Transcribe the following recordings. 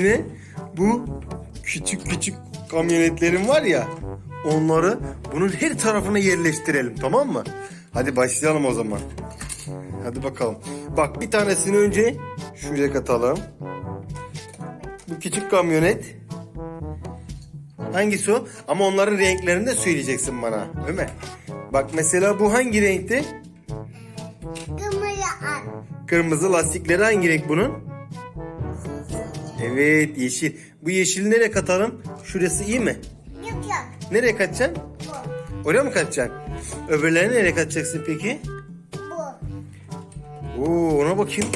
Ne? Bu küçük küçük kamyonetlerin var ya onları bunun her tarafına yerleştirelim tamam mı? Hadi başlayalım o zaman. Hadi bakalım. Bak bir tanesini önce şuraya katalım. Bu küçük kamyonet. Hangisi o? Ama onların renklerini de söyleyeceksin bana. Ömer. Bak mesela bu hangi renkte? Kırmızı. Kırmızı lastikleri hangi renk bunun? Evet yeşil. Bu yeşili nereye katalım? Şurası iyi mi? Yok yok. Nereye katacaksın? Bu. Oraya mı katacaksın? Öbürlerini nereye katacaksın peki? Bu. Oo ona bakayım.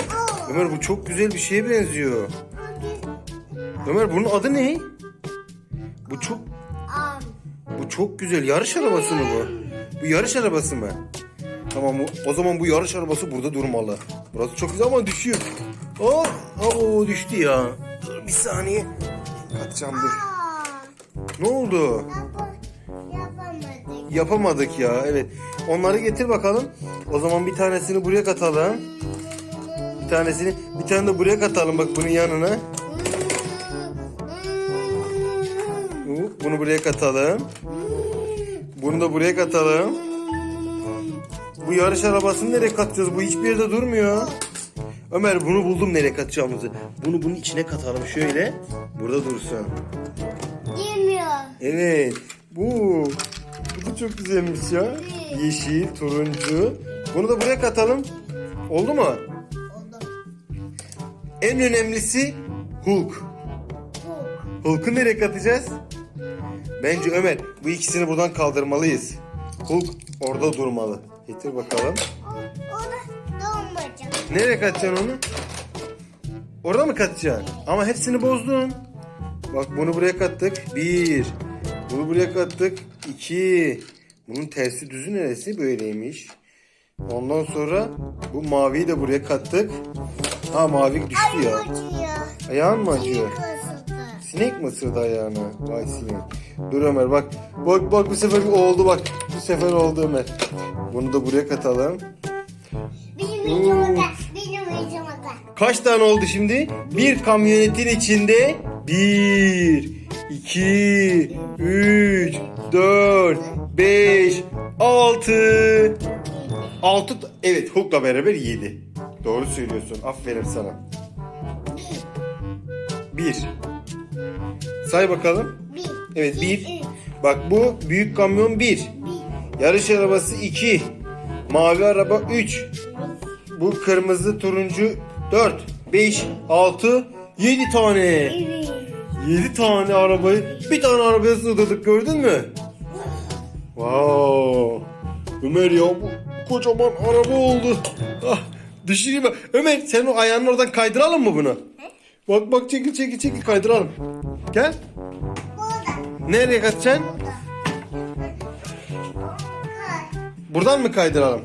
Ömer bu çok güzel bir şeye benziyor. Ömer bunun adı ne? Bu çok bu çok güzel. Yarış arabası mı bu? Bu yarış arabası mı? Tamam o- o zaman bu yarış arabası burada durmalı. Burası çok güzel ama düşüyor. Oh, oh düştü ya. Dur bir saniye. Katacağım dur. Ne oldu? Yapa, yapamadık. Yapamadık ya evet. Onları getir bakalım. O zaman bir tanesini buraya katalım. Bir tanesini bir tane de buraya katalım bak bunun yanına. Bunu buraya katalım. Bunu da buraya katalım. Bu yarış arabasını nereye katacağız? Bu hiçbir yerde durmuyor. Ömer bunu buldum nereye katacağımızı. Bunu bunun içine katalım şöyle. Burada dursun. Girmiyor. Evet. Bu. Bu da çok güzelmiş ya. Yeşil, turuncu. Bunu da buraya katalım. Oldu mu? Oldu. En önemlisi Hulk. Bu. Hulk'u nereye katacağız? Bence Ömer bu ikisini buradan kaldırmalıyız. Hulk orada durmalı. Getir bakalım. O, o da. Nereye katacaksın onu? Orada mı katacaksın? Ama hepsini bozdun. Bak bunu buraya kattık. Bir. Bunu buraya kattık. İki. Bunun tersi düzü neresi? Böyleymiş. Ondan sonra bu maviyi de buraya kattık. Ha mavi düştü ya. Ayağın mı acıyor? Sinek mi ısırdı ayağına? Vay sinek. Dur Ömer bak. Bak bak bu sefer oldu bak. Bu sefer oldu Ömer. Bunu da buraya katalım. Benim yüzüme Kaç tane oldu şimdi? Bir kamyonetin içinde bir, iki, üç, dört, beş, altı. Altı, evet Hulk'la beraber yedi. Doğru söylüyorsun. Aferin sana. Bir. Say bakalım. Bir. Evet bir. Bak bu büyük kamyon. Bir. Yarış arabası iki. Mavi araba üç. Bu kırmızı turuncu 4, 5, 6, 7 tane. Evet. 7 tane arabayı bir tane arabaya sığdırdık gördün mü? Wow. Ömer ya bu kocaman araba oldu. Ah, düşüreyim ben. Ömer sen o ayağını oradan kaydıralım mı bunu? Bak bak çekil çekil çekil kaydıralım. Gel. Burada. Nereye kaçacaksın? Buradan mı kaydıralım?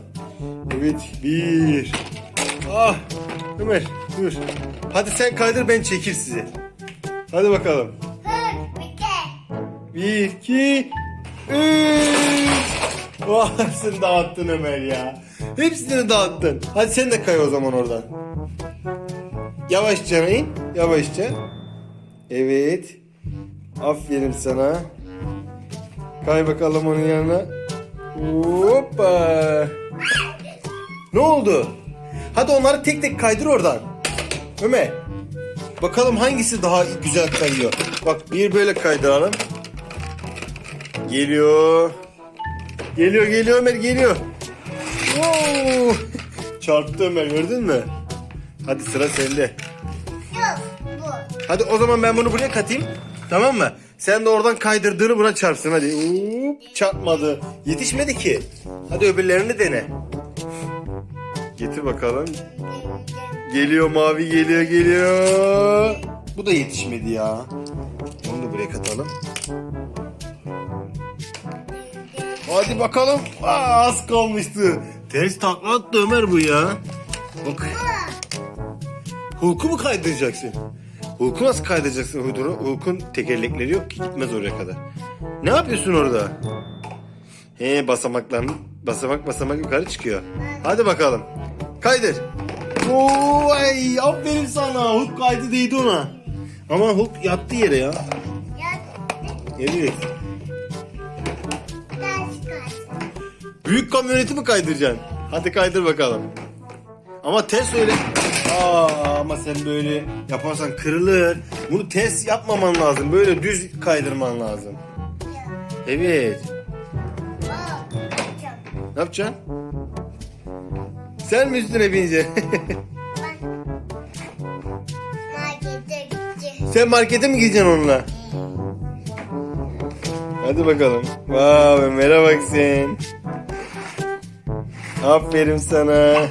Evet bir. Ah Ömer dur. Hadi sen kaydır ben çekir sizi. Hadi bakalım. Bir, iki, üç. Vah hepsini dağıttın Ömer ya. Hepsini dağıttın. Hadi sen de kay o zaman oradan. Yavaşça in. Yavaşça. Evet. Aferin sana. Kay bakalım onun yanına. Hoppa. Ne oldu? Hadi onları tek tek kaydır oradan. Ömer. Bakalım hangisi daha güzel kayıyor. Bak bir böyle kaydıralım. Geliyor. Geliyor geliyor Ömer geliyor. Oo! Çarptı Ömer gördün mü? Hadi sıra sende. Hadi o zaman ben bunu buraya katayım. Tamam mı? Sen de oradan kaydırdığını buna çarpsın hadi. Hop, çarpmadı. Yetişmedi ki. Hadi öbürlerini dene. Getir bakalım. Geliyor mavi geliyor geliyor. Bu da yetişmedi ya. Onu da buraya katalım. Hadi bakalım. Aa, az kalmıştı. Ters takla attı Ömer bu ya. Bak. Hulk'u mu kaydıracaksın? Hulk'u nasıl kaydıracaksın Hulk'u? Hulk'un tekerlekleri yok ki gitmez oraya kadar. Ne yapıyorsun orada? He basamakların basamak basamak yukarı çıkıyor. Hadi bakalım. Kaydır. Oo, ay, aferin sana. Hulk kaydı değdi ona. Ama Hulk yattı yere ya. Kalsın. Büyük kamyoneti mi kaydıracaksın? Hadi kaydır bakalım. Ama ters öyle. Aa, ama sen böyle yaparsan kırılır. Bunu ters yapmaman lazım. Böyle düz kaydırman lazım. Evet. Ne yapacaksın? Sen mi üstüne bineceksin? Markete gideceğim. Sen markete mi gideceksin onunla? Hadi bakalım. Vay Ömer'e bak sen. Aferin sana.